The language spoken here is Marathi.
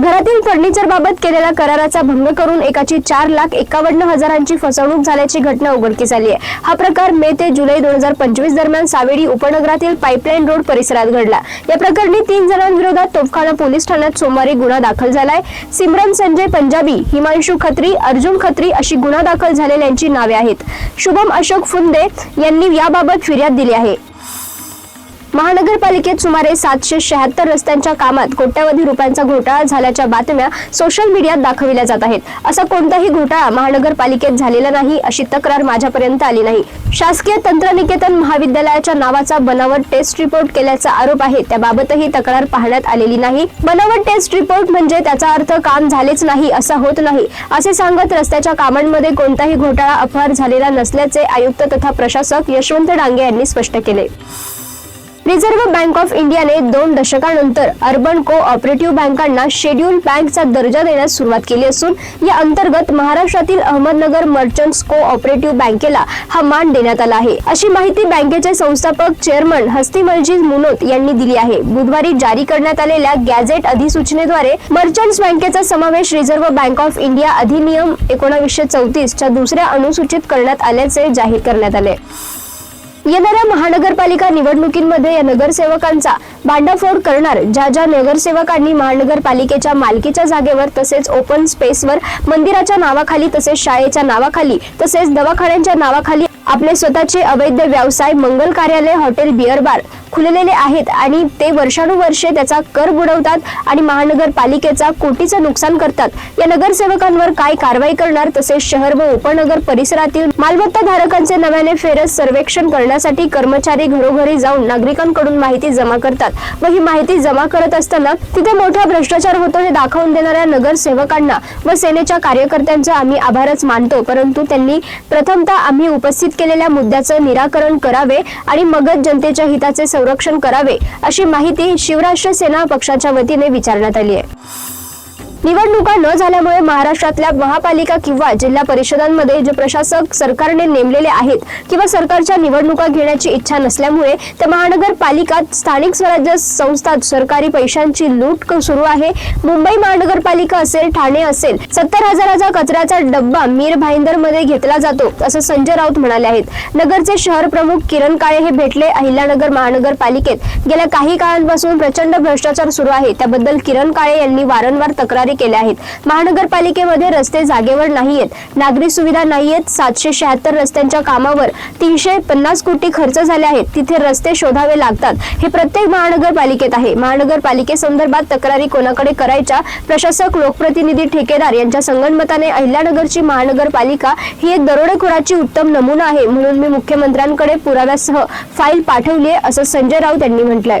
घरातील फर्निचर बाबत केलेल्या कराराचा भंग करून एकाची चार लाख एकावन्न हजारांची फसवणूक झाल्याची घटना उघडकीस आली आहे. हा प्रकार मे ते जुलै दोन हजार पंचवीस दरम्यान सावेडी उपनगरातील पाईपलाईन रोड परिसरात घडला. या प्रकरणी तीन जणांविरोधात तोफखाना पोलीस ठाण्यात सोमवारी गुन्हा दाखल झालाय. सिमरन संजय पंजाबी हिमांशू खत्री अर्जुन खत्री अशी गुन्हा दाखल झालेल्यांची नावे आहेत. शुभम अशोक फुंदे यांनी याबाबत फिर्याद दिली आहे. महानगरपालिकेत सुमारे सातशे शहात्तर रस्त्यांच्या कामात कोट्यावधी रुपयांचा घोटाळा झाल्याच्या बातम्या सोशल मीडियात दाखविल्या जात आहेत. असा कोणताही घोटाळा महानगरपालिकेत झालेला नाही अशी तक्रार माझ्यापर्यंत आली नाही. शासकीय तंत्रनिकेतन महाविद्यालयाच्या नावाचा बनावट टेस्ट रिपोर्ट केल्याचा आरोप आहे. त्याबाबतही तक्रार पाहण्यात आलेली नाही. बनावट टेस्ट रिपोर्ट म्हणजे त्याचा अर्थ काम झालेच नाही असा होत नाही. असे सांगत रस्त्याच्या कामांमध्ये कोणताही घोटाळा अपहार झालेला नसल्याचे आयुक्त तथा प्रशासक यशवंत डांगे यांनी स्पष्ट केले. रिझर्व्ह बँक ऑफ इंडियाने दोन दशकानंतर अर्बन को ऑपरेटिव्ह बँकांना शेड्यूल बँकचा दर्जा देण्यास सुरुवात केली असून या अंतर्गत महाराष्ट्रातील अहमदनगर मर्चंट्स को ऑपरेटिव्ह बँकेला हा मान देण्यात आला आहे. अशी माहिती बँकेचे संस्थापक चेअरमन हस्तिमलजीज मुनोत यांनी दिली आहे. बुधवारी जारी करण्यात आलेल्या गॅझेट अधिसूचनेद्वारे मर्चंट्स बँकेचा समावेश रिझर्व्ह बँक ऑफ इंडिया अधिनियम एकोणावीसशे चौतीसच्या दुसऱ्या अनुसूचित करण्यात आल्याचे जाहीर करण्यात आले. येणाऱ्या महानगरपालिका निवडणुकीमध्ये या नगरसेवकांचा भांडाफोड करणार ज्या ज्या नगरसेवकांनी महानगरपालिकेच्या मालकीच्या जागेवर तसेच ओपन स्पेसवर मंदिराच्या नावाखाली तसेच शाळेच्या नावाखाली तसेच दवाखान्यांच्या नावाखाली आपले स्वतःचे अवैध व्यवसाय मंगल कार्यालय हॉटेल बिअर बार खुललेले आहेत आणि ते वर्षानुवर्षे त्याचा कर बुडवतात आणि महानगरपालिकेचा कोटीचं नुकसान करतात. या नगरसेवकांवर काय कारवाई करणार? तसेच शहर व उपनगर परिसरातील मालमत्ता धारकांचे नव्याने फेरस सर्वेक्षण करण्यासाठी कर्मचारी घरोघरी जाऊन नागरिकांकडून माहिती जमा करतात व ही माहिती जमा करत असताना तिथे मोठा भ्रष्टाचार होतो हे दाखवून देणाऱ्या नगरसेवकांना व सेनेच्या कार्यकर्त्यांचा आम्ही आभारच मानतो. परंतु त्यांनी प्रथमतः आम्ही उपस्थित केलेल्या मुद्द्याचं निराकरण करावे आणि मगच जनतेच्या हिताचे संरक्षण करावे अशी माहिती शिवराष्ट्र सेना पक्षाच्या वतीने विचारण्यात आली आहे. निवडणुका न झाल्यामुळे महाराष्ट्रातल्या महापालिका किंवा जिल्हा परिषदांमध्ये जे प्रशासक सरकारने नेमलेले आहेत किंवा सरकारच्या निवडणुका घेण्याची इच्छा नसल्यामुळे त्या महानगरपालिकात स्थानिक स्वराज्य संस्थात सरकारी पैशांची लूट सुरू आहे. मुंबई महानगरपालिका असेल ठाणे असेल सत्तर हजाराचा कचऱ्याचा डब्बा मीर भाईंदरमध्ये घेतला जातो असं संजय राऊत म्हणाले आहेत. नगरचे शहर प्रमुख किरण काळे हे भेटले अहिल्यानगर महानगरपालिकेत. गेल्या काही काळांपासून प्रचंड भ्रष्टाचार सुरू आहे. त्याबद्दल किरण काळे यांनी वारंवार तक्रार केल्या आहेत. महानगरपालिकेमध्ये रस्ते जागेवर नाहीयेत. नागरी सुविधा नाहीयेत. सातशे शहात्तर रस्त्यांच्या कामावर तीनशे पन्नास कोटी खर्च झाले आहेत. तिथे रस्ते शोधावे लागतात. हे प्रत्येक महानगरपालिकेत आहे. महानगरपालिकेसंदर्भात तक्रारी कोणाकडे करायच्या? प्रशासक लोकप्रतिनिधी ठेकेदार यांच्या संगणमताने अहिल्यानगरची महानगरपालिका ही एक दरोडेखोराची उत्तम नमुना आहे म्हणून मी मुख्यमंत्र्यांकडे पुराव्यासह फाईल पाठवली आहे असं संजय राऊत यांनी म्हटलंय.